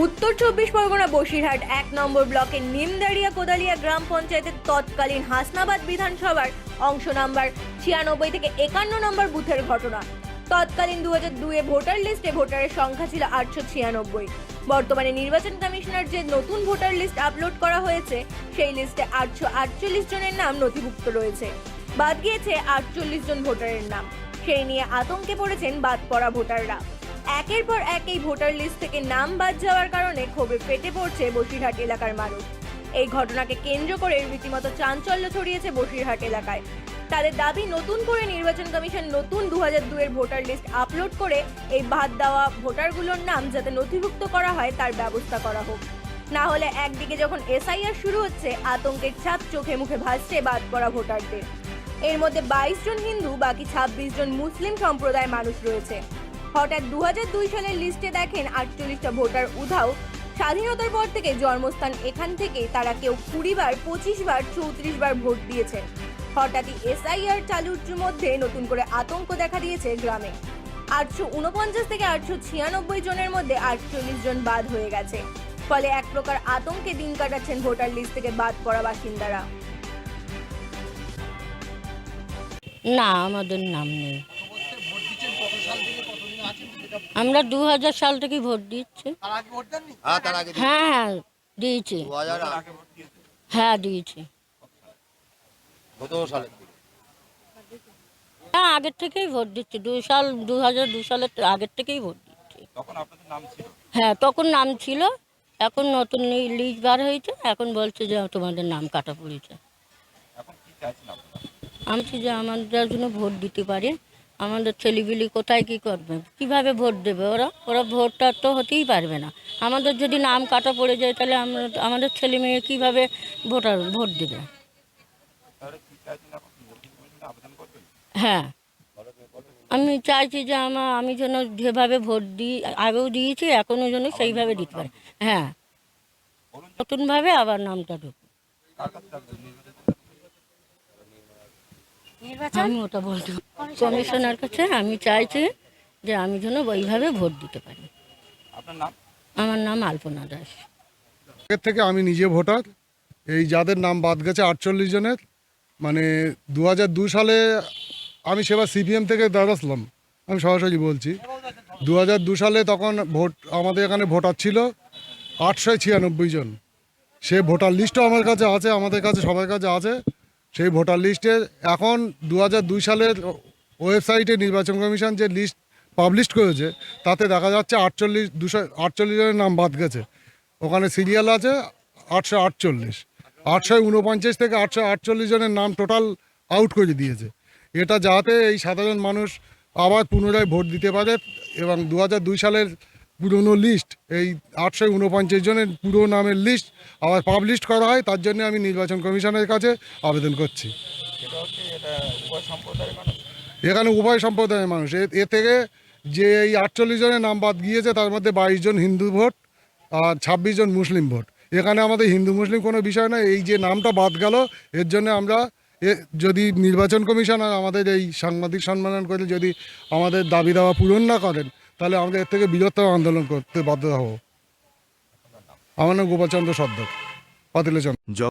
উত্তর চব্বিশ পরগনা বসিরহাট এক নম্বর ব্লকের নিমদাড়িয়া কোদালিয়া গ্রাম পঞ্চায়েতের তৎকালীন হাসনাবাদ বিধানসভার অংশ নাম্বার ছিয়ানব্বই থেকে একান্ন নম্বর বুথের ঘটনা। তৎকালীন দু হাজার দুয়ে ভোটার লিস্টে ভোটারের সংখ্যা ছিল আটশো ছিয়ানব্বই। বর্তমানে নির্বাচন কমিশনার যে নতুন ভোটার লিস্ট আপলোড করা হয়েছে, সেই লিস্টে আটশো আটচল্লিশ জনের নাম নথিভুক্ত রয়েছে। বাদ গিয়েছে আটচল্লিশ জন ভোটারের নাম। সেই নিয়ে আতঙ্কে পড়েছেন বাদ পড়া ভোটাররা। একের পর এক এই ভোটার লিস্ট থেকে নাম বাদ যাওয়ার কারণে ক্ষোভে ফেটে পড়ছে বসিরহাট এলাকার মানুষ। এই ঘটনাকে কেন্দ্র করে রীতিমতো চাঞ্চল্য ছড়িয়েছে বসিরহাট এলাকায়। তাদের দাবি, নতুন করে নির্বাচন কমিশন নতুন দু হাজার দুয়ের ভোটার লিস্ট আপলোড করে এই বাদ দেওয়া ভোটারগুলোর নাম যাতে নথিভুক্ত করা হয়, তার ব্যবস্থা করা হোক। না হলে একদিকে যখন এসআইআর শুরু হচ্ছে, আতঙ্কের ছাপ চোখে মুখে ভাসছে বাদ পড়া ভোটারদের। এর মধ্যে বাইশ জন হিন্দু, বাকি ছাব্বিশ জন মুসলিম সম্প্রদায়ের মানুষ রয়েছে। হঠাৎ দু সালের লিস্টে দেখেন আটচল্লিশটা ভোটার উধাও। স্বাধীনতার পর থেকে জন্মস্থান এখান থেকে তারা কেউ কুড়ি বার পঁচিশ বার চৌত্রিশ বার ভোট দিয়েছেন হঠাৎই এসআইআর চালুর মধ্যে নতুন করে আতঙ্ক দেখা দিয়েছে গ্রামে। আটশো উনপঞ্চাশ থেকে আটশো ছিয়ানব্বই জনের মধ্যে আটচল্লিশ জন বাদ হয়ে গেছে। ফলে এক প্রকার আতঙ্কে দিন কাটাচ্ছেন ভোটার লিস্ট থেকে বাদ পড়া বাসিন্দারা। না, আমাদের নাম নেই। আমরা দু হাজার সাল থেকে ভোট দিচ্ছি। হ্যাঁ হ্যাঁ হ্যাঁ দিয়েছি। হ্যাঁ দিয়েছি। কত হ্যাঁ আগের থেকেই ভোট দিচ্ছি। দু সাল দু হাজার দু সালের আগের থেকেই ভোট দিচ্ছি। হ্যাঁ তখন নাম ছিল। এখন নতুন লিস্ট বার হয়েছে। এখন বলছে যে তোমাদের নাম কাটা পড়েছে। আমি যে আমাদের জন্য ভোট দিতে পারে। আমাদের ছেলেপিলি কোথায় কি করবে? কীভাবে ভোট দেবে ওরা? ওরা ভোটটা তো হতেই পারবে না। আমাদের যদি নাম কাটা পড়ে যায়, তাহলে আমরা আমাদের ছেলে মেয়ে কীভাবে ভোটার, ভোট দেবে? হ্যাঁ। আমি চাইছি যে আমার আমি যেন যেভাবে ভোট দিই আগেও দিয়েছি, এখনও যেন সেইভাবে দিতে পারি। হ্যাঁ। নতুনভাবে আবার নামটা ঢুকুক আমি ওটা বলতে কমিশনার কাছে আমি চাইছি যে আমি যেন ওইভাবে ভোট দিতে পারি। আমার নাম আলপনা দাস। আগের থেকে আমি নিজে ভোটার। এই যাদের নাম বাদ গেছে আটচল্লিশ জনের মানে দু দু সালে আমি সেবার সিপিএম থেকে দাঁড়াসলাম। আমি সরাসরি বলছি দু হাজার দু সালে তখন ভোট আমাদের এখানে ভোটার ছিল আটশো ছিয়ানব্বই জন। সে ভোটার লিস্টও আমার কাছে আছে আমাদের কাছে সবার কাছে আছে। সেই ভোটার লিস্টে এখন দু সালের ওয়েবসাইটে নির্বাচন কমিশন যে লিস্ট পাবলিশ করেছে, তাতে দেখা যাচ্ছে আটচল্লিশ, দুশো, আটচল্লিশ জনের নাম বাদ গেছে। ওখানে সিরিয়াল আছে আটশো আটচল্লিশ। আটশো উনপঞ্চাশ থেকে আটশো আটচল্লিশ জনের নাম টোটাল আউট করে দিয়েছে। এটা যাতে এই সাধারণ মানুষ আবার পুনরায় ভোট দিতে পারে এবং দু সালের পুরনো লিস্ট এই আটশো উনপঞ্চাশ জনের পুরো নামের লিস্ট আবার পাবলিশ করা হয় তার জন্য আমি নির্বাচন কমিশনের কাছে আবেদন করছি। এখানে উভয় সম্প্রদায়ের মানুষ। এ- থেকে যে এই আটচল্লিশ জনের নাম বাদ গিয়েছে তার মধ্যে বাইশ জন হিন্দু ভোট আর ছাব্বিশ জন মুসলিম ভোট। এখানে আমাদের হিন্দু মুসলিম কোনো বিষয় না এই যে নামটা বাদ গেল এর জন্য আমরা যদি নির্বাচন কমিশন আর আমাদের এই সাংবাদিক সম্মেলন করে যদি আমাদের দাবি দাওয়া পূরণ না করেন, তাহলে আমাদের এর থেকে বৃহত্তর আন্দোলন করতে বাধ্য হব। আমার নাম গোপালচন্দ্র সর্দার পাতিলেচন্দ্র